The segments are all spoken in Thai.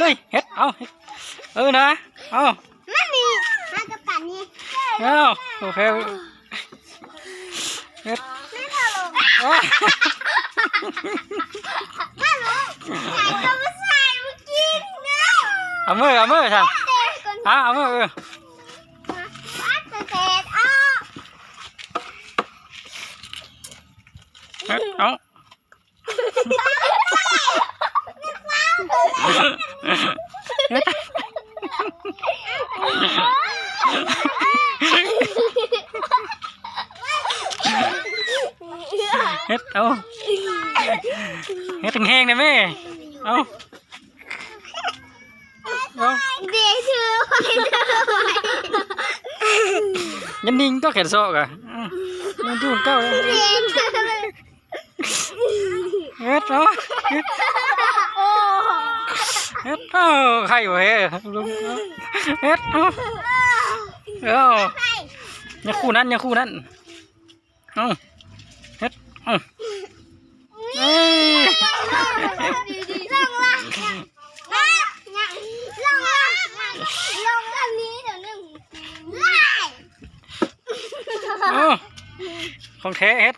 เลยเฮ็ดเอาเออนะเอาไม่มีมากับกันนี่เอาโอเคเฮ็ดไม่พอลงเอาไม่ลงใส่ก็ไม่ใส่เมื่อกี้นะเอามือเอามือท่านเด็กคนเอาเอามือเออมาจะเสร็จอ้อ เฮ็ดเอาเฮ็ดเฮ็ดเอาเฮ็ดแห้งๆได้ไหมเอาเอาเด็กเชื่อไว้เด้อยันนิ่งก็แขนโซกอะอืมมันจุ่มเก้าเลยเด็กเชื่อไว้เฮ็ดเอาเฮ็ดโอ้ เฮ็ดเอาใครวะเฮ้ลุงเอ็ดเอาเออย่าคู่นั้นย่าคู่นั้นเอาเฮ็ดเอาเอ้ยลงละลงละลงอันนี้เดี๋ยวหนึ่งไล่เอาของแท้เฮ็ด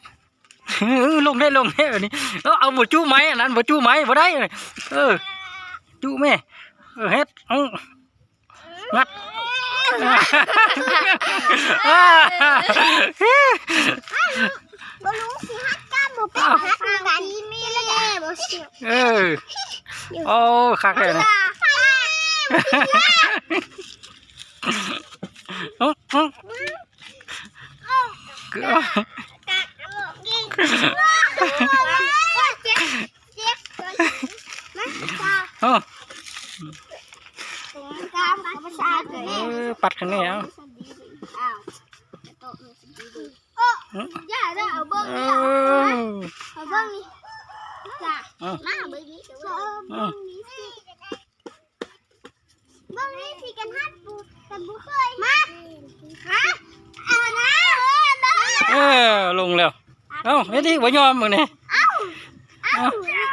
ลงได้ลงได้แบบนี้เอาเอาบ่จู้ไหมอันนั้นบ่จู้ไหมบ่ได้เออจู้แม่เออเฮ็ดเอางัดบ่รู้สิฮักกันบ่เป็นฮักกันมีแล้วแน่บ่เสียวเออ โอ้คักเลยนะโอ้โอ้เกลื อโอ้เออปัดข้างนี้เอาอย่าเด้อเอาเบิ่งเอนี่อเอาเบิ่งนี่จ้ะเอามาเบิ่งนี่เบิ่งนี่สิเบิ่งนี่สิกันฮัดปูกันบ่เคยมาฮะเอานะเออเออลงแล้วเอ้าเฮ็ดดิบ่ยอมมึงนี่เอาเอ้า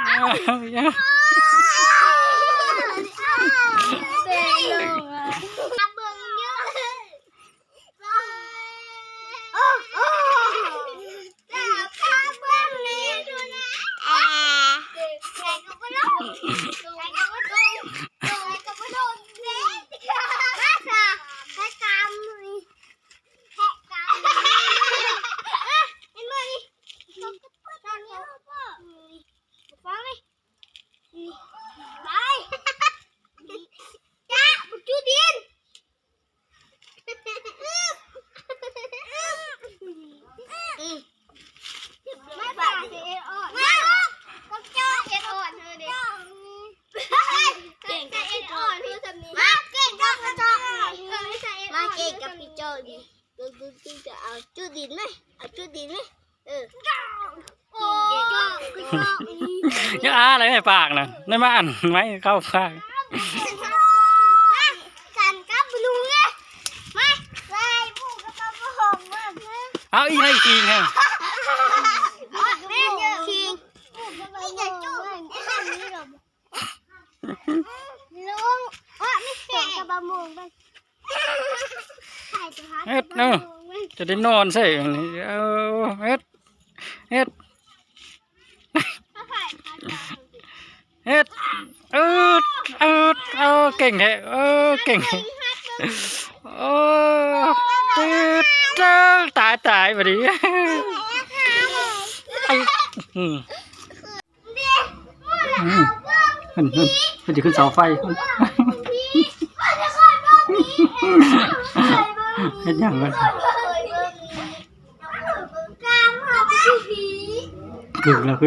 เอ้าเอ้า เบิ่งลงอะเบิ่งเยอะโอ้โอ้แล้วข้าเบิ่งนี่ดูนะอ่าใครก็บ่รู้ใครก็บ่รู้ใครก็บ่รู้เด้มาซะใครกำนี่แค่กำอะไอ้มือนี่ต้องกระปุกตอนนี้พ่อฟังไหมนี่ไป จ้าบุจูดินไม่ปากเอ็นอ่อนไม่ก็เจ้าเอ็นอ่อนเธอเด็กเก่งกับเอ็นอ่อนเธอทำนี้มาเก่งกับกระจอกมาเก่งกับพี่โจดิดูดูดูจะเอาจูดินไหมเอาจูดินไหมเออโอ้ยกระจอกอย่าอาอะไรในปากน่ะในมาอันไว้เข้าปากมากันกับลุงเนี่ยมาใส่ผูกกับกระโปรงมากเลยเอาอีกให้กินให้แม่เยอะคิงนี่จะจุ๊บลุงอ๋อนี่แกะกับบะมุงไปใส่จะพัด เฮ็ดเนาะจะได้นอนใส่อันนี้เอาเฮ็ดเฮ็ดเฮ็ดเออเออเออเก่งแท้เออเก่งโอ้ตืดเจ้าตายตายบัดนี้ไอ้อืมอืมเพิ่นเพิ่นเพิ่นจะขึ้นเสาไฟ เฮ็ดหยังกันกามหอบผีกึ่งละค